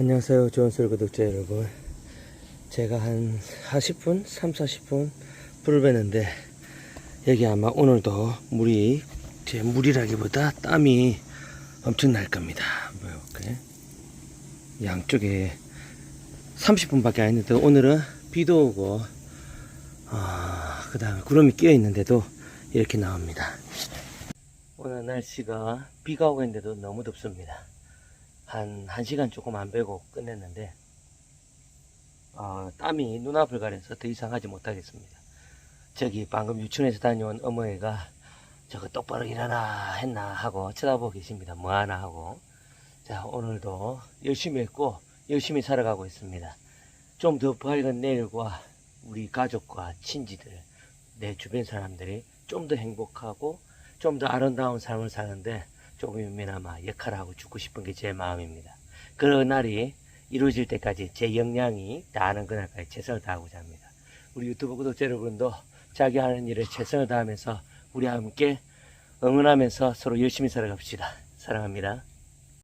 안녕하세요. 좋은술 구독자 여러분. 제가 한 40분, 3, 40분 불을 뺐는데, 여기 아마 오늘도 물이, 제 물이라기보다 땀이 엄청 날 겁니다. 뭐. 양쪽에 30분 밖에 안 했는데, 오늘은 비도 오고, 아, 그 다음에 구름이 끼어 있는데도 이렇게 나옵니다. 오늘 날씨가 비가 오고 있는데도 너무 덥습니다. 한, 한 시간 조금 안 빼고 끝냈는데, 어, 땀이 눈앞을 가려서 더 이상 하지 못하겠습니다. 저기 방금 유치원에서 다녀온 어머니가 저거 똑바로 일어나 했나 하고 쳐다보고 계십니다. 뭐하나 하고. 자, 오늘도 열심히 했고, 열심히 살아가고 있습니다. 좀 더 밝은 내일과 우리 가족과 친지들, 내 주변 사람들이 좀 더 행복하고, 좀 더 아름다운 삶을 사는데, 조금이나마 역할을 하고 죽고 싶은 게 제 마음입니다. 그런 날이 이루어질 때까지 제 역량이 다하는 그날까지 최선을 다하고자 합니다. 우리 유튜브 구독자 여러분도 자기 하는 일에 최선을 다하면서 우리 함께 응원하면서 서로 열심히 살아갑시다. 사랑합니다.